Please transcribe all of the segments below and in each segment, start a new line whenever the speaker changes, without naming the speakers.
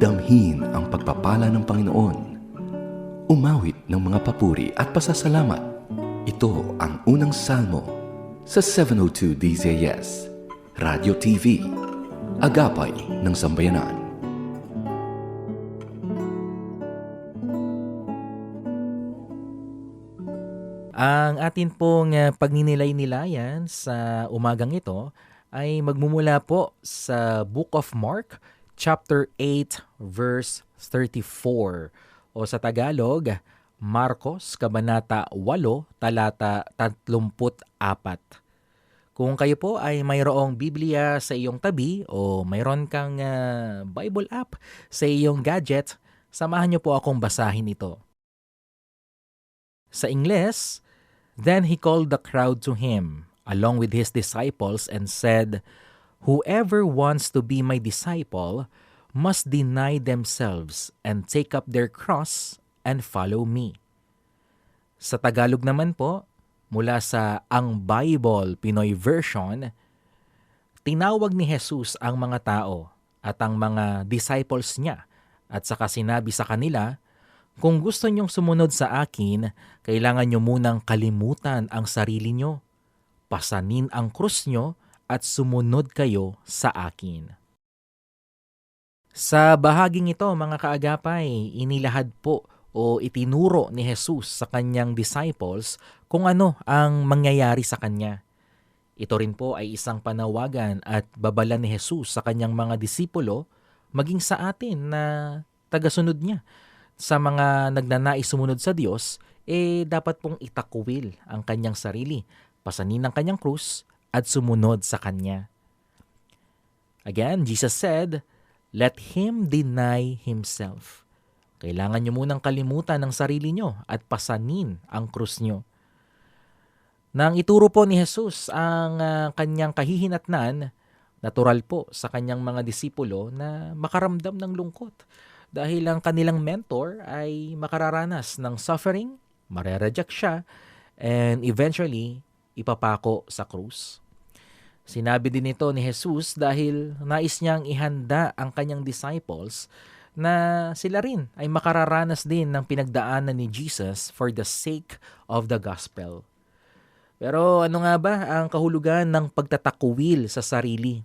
Damhin ang pagpapala ng Panginoon. Umawit ng mga papuri at pasasalamat. Ito ang unang salmo sa 702 DZS, Radio TV, Agapay ng Sambayanan.
Ang atin pong uh, pagninilay-nilayan sa umagang ito ay magmumula po sa Book of Mark, chapter 8, verse 34. O sa Tagalog, Marcos, Kabanata 8, talata 34. Kung kayo po ay mayroong Biblia sa iyong tabi o mayroon kang uh, Bible app sa iyong gadget, samahan niyo po akong basahin ito. Sa Ingles, Then he called the crowd to him, along with his disciples, and said, Whoever wants to be my disciple must deny themselves and take up their cross and follow me. Sa Tagalog naman po, mula sa Ang Bible Pinoy Version, tinawag ni Jesus ang mga tao at ang mga disciples niya at saka sinabi sa kanila, kung gusto niyong sumunod sa akin, kailangan niyo munang kalimutan ang sarili niyo, pasanin ang krus niyo at sumunod kayo sa akin. Sa bahaging ito, mga kaagapay, inilahad po o itinuro ni Jesus sa kanyang disciples kung ano ang mangyayari sa kanya. Ito rin po ay isang panawagan at babala ni Jesus sa kanyang mga disipulo maging sa atin na tagasunod niya sa mga nagnanais sumunod sa Diyos, eh dapat pong itakwil ang kanyang sarili, pasanin ang kanyang krus, at sumunod sa Kanya. Again, Jesus said, Let him deny himself. Kailangan nyo munang kalimutan ang sarili nyo at pasanin ang krus nyo. Nang ituro po ni Jesus ang uh, kanyang kahihinatnan, natural po sa kanyang mga disipulo na makaramdam ng lungkot dahil ang kanilang mentor ay makararanas ng suffering, marereject siya, and eventually ipapako sa krus. Sinabi din ito ni Jesus dahil nais niyang ihanda ang kanyang disciples na sila rin ay makararanas din ng pinagdaanan ni Jesus for the sake of the gospel. Pero ano nga ba ang kahulugan ng pagtatakwil sa sarili?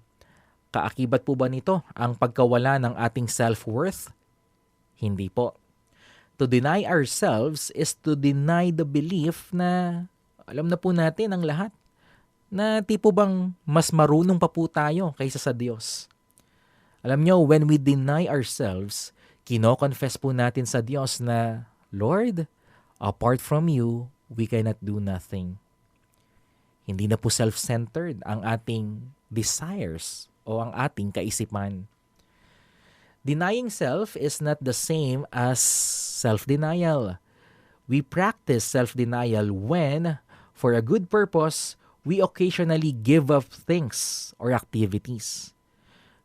Kaakibat po ba nito ang pagkawala ng ating self-worth hindi po. To deny ourselves is to deny the belief na alam na po natin ang lahat. Na tipo bang mas marunong pa po tayo kaysa sa Diyos. Alam nyo, when we deny ourselves, kino-confess po natin sa Diyos na, Lord, apart from you, we cannot do nothing. Hindi na po self-centered ang ating desires o ang ating kaisipan. Denying self is not the same as self-denial. We practice self-denial when, for a good purpose, we occasionally give up things or activities.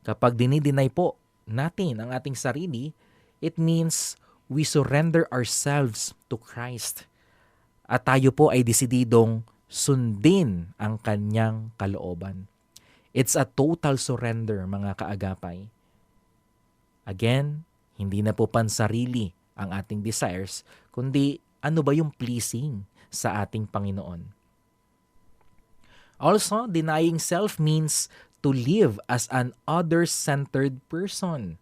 Kapag dinideny po natin ang ating sarili, it means we surrender ourselves to Christ. At tayo po ay desididong sundin ang kanyang kalooban. It's a total surrender, mga kaagapay. Again, hindi na po pansarili ang ating desires, kundi ano ba yung pleasing sa ating Panginoon. Also, denying self means to live as an other-centered person.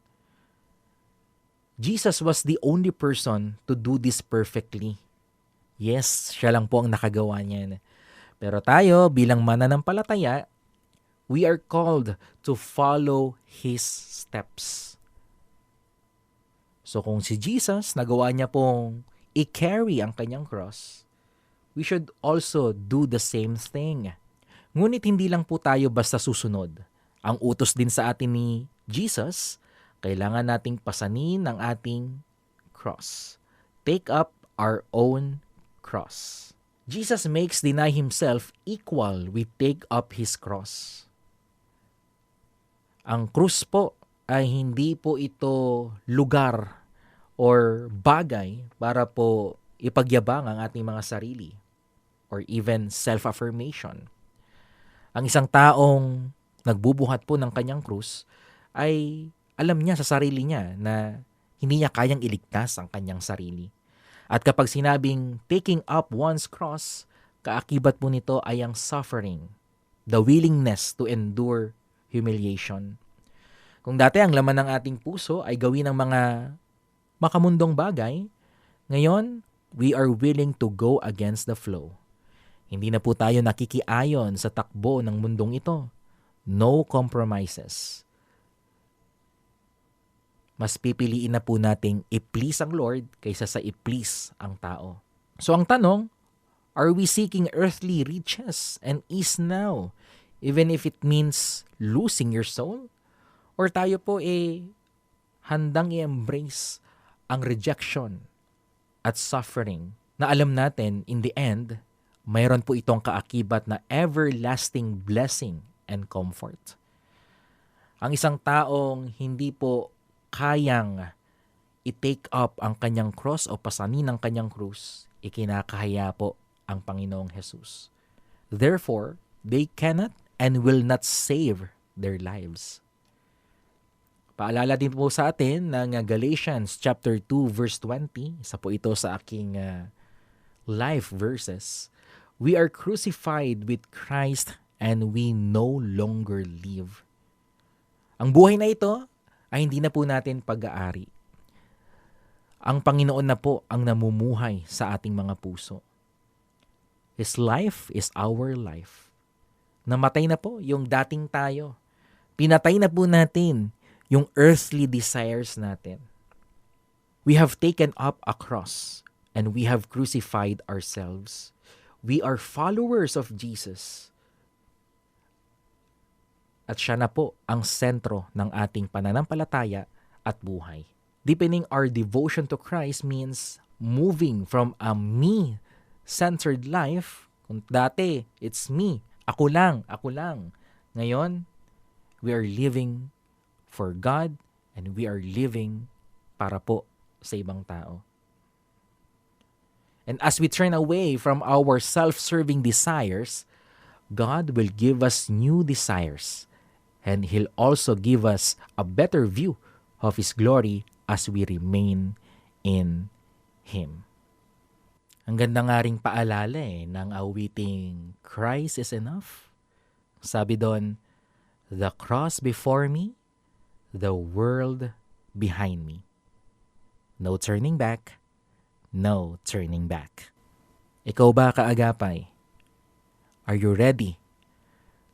Jesus was the only person to do this perfectly. Yes, siya lang po ang nakagawa niyan. Pero tayo, bilang mananampalataya, we are called to follow His steps. So kung si Jesus, nagawa niya pong i-carry ang kanyang cross, we should also do the same thing. Ngunit hindi lang po tayo basta susunod. Ang utos din sa atin ni Jesus, kailangan nating pasanin ang ating cross. Take up our own cross. Jesus makes deny himself equal with take up his cross. Ang krus po ay hindi po ito lugar or bagay para po ipagyabang ang ating mga sarili or even self-affirmation. Ang isang taong nagbubuhat po ng kanyang krus ay alam niya sa sarili niya na hindi niya kayang iligtas ang kanyang sarili. At kapag sinabing taking up one's cross, kaakibat po nito ay ang suffering, the willingness to endure humiliation. Kung dati ang laman ng ating puso ay gawin ng mga makamundong bagay, ngayon, we are willing to go against the flow. Hindi na po tayo nakikiayon sa takbo ng mundong ito. No compromises. Mas pipiliin na po nating i-please ang Lord kaysa sa i-please ang tao. So ang tanong, are we seeking earthly riches and ease now, even if it means losing your soul? Or tayo po eh handang i-embrace ang rejection at suffering na alam natin in the end, mayroon po itong kaakibat na everlasting blessing and comfort. Ang isang taong hindi po kayang i-take up ang kanyang cross o pasanin ang kanyang krus, ikinakahaya po ang Panginoong Jesus. Therefore, they cannot and will not save their lives. Paalala din po sa atin ng Galatians chapter 2 verse 20, isa po ito sa aking uh, life verses. We are crucified with Christ and we no longer live. Ang buhay na ito ay hindi na po natin pag-aari. Ang Panginoon na po ang namumuhay sa ating mga puso. His life is our life. Namatay na po yung dating tayo. Pinatay na po natin yung earthly desires natin. We have taken up a cross and we have crucified ourselves. We are followers of Jesus. At siya na po ang sentro ng ating pananampalataya at buhay. Deepening our devotion to Christ means moving from a me-centered life. Kung dati, it's me. Ako lang, ako lang. Ngayon, we are living for God and we are living para po sa ibang tao. And as we turn away from our self-serving desires, God will give us new desires and He'll also give us a better view of His glory as we remain in Him. Ang ganda nga ring paalala eh, ng awiting Christ is enough. Sabi doon, The cross before me, the world behind me. No turning back, no turning back. Ikaw ba kaagapay? Are you ready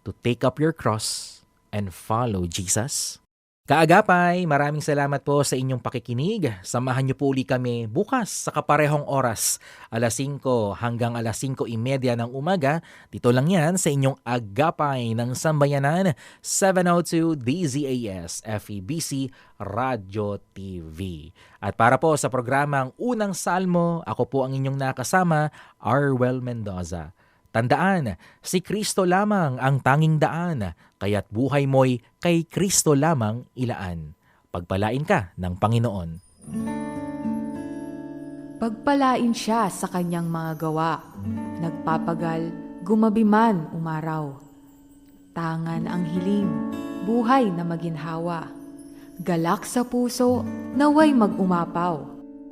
to take up your cross and follow Jesus? Kaagapay, maraming salamat po sa inyong pakikinig. Samahan niyo po uli kami bukas sa kaparehong oras, alas 5 hanggang alas 5.30 ng umaga. Dito lang yan sa inyong Agapay ng Sambayanan, 702 DZAS FEBC Radio TV. At para po sa programang Unang Salmo, ako po ang inyong nakasama, Arwel Mendoza. Tandaan, si Kristo lamang ang tanging daan, kaya't buhay mo'y kay Kristo lamang ilaan. Pagpalain ka ng Panginoon.
Pagpalain siya sa kanyang mga gawa. Nagpapagal, gumabi man umaraw. Tangan ang hiling, buhay na maginhawa. Galak sa puso, naway mag-umapaw.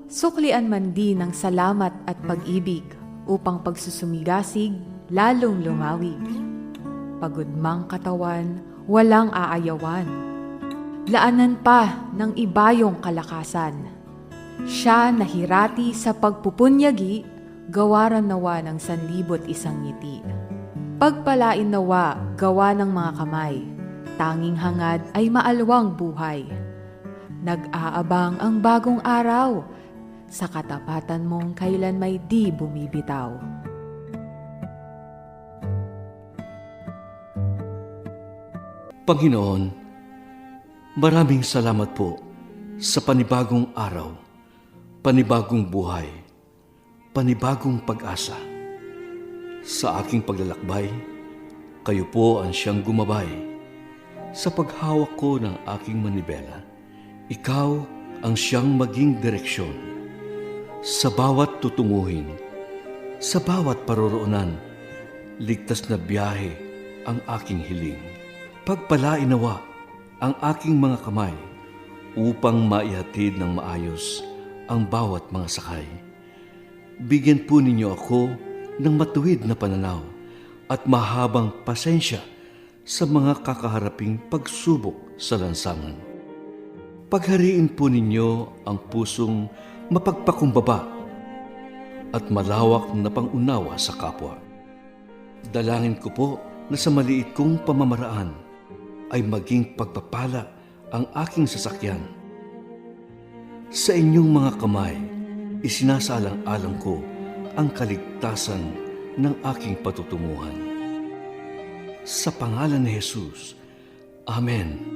Suklian man din ng salamat at pag-ibig upang pagsusumigasig lalong lumawig. Pagudmang katawan, walang aayawan. Laanan pa ng ibayong kalakasan. Siya nahirati sa pagpupunyagi, gawaran nawa ng sanlibot isang ngiti. Pagpalain nawa, gawa ng mga kamay, tanging hangad ay maalwang buhay. Nag-aabang ang bagong araw, sa katapatan mong kailan may di bumibitaw.
Panginoon, maraming salamat po sa panibagong araw, panibagong buhay, panibagong pag-asa. Sa aking paglalakbay, kayo po ang siyang gumabay. Sa paghawak ko ng aking manibela, ikaw ang siyang maging direksyon. Sa bawat tutunguhin, sa bawat paroroonan, ligtas na biyahe ang aking hiling. Pagpalain nawa ang aking mga kamay upang maihatid ng maayos ang bawat mga sakay. Bigyan po ninyo ako ng matuwid na pananaw at mahabang pasensya sa mga kakaharaping pagsubok sa lansangan. Paghariin po ninyo ang pusong mapagpakumbaba at malawak na pangunawa sa kapwa. Dalangin ko po na sa maliit kong pamamaraan ay maging pagpapala ang aking sasakyan. Sa inyong mga kamay, isinasalang-alang ko ang kaligtasan ng aking patutunguhan. Sa pangalan ni Jesus, Amen.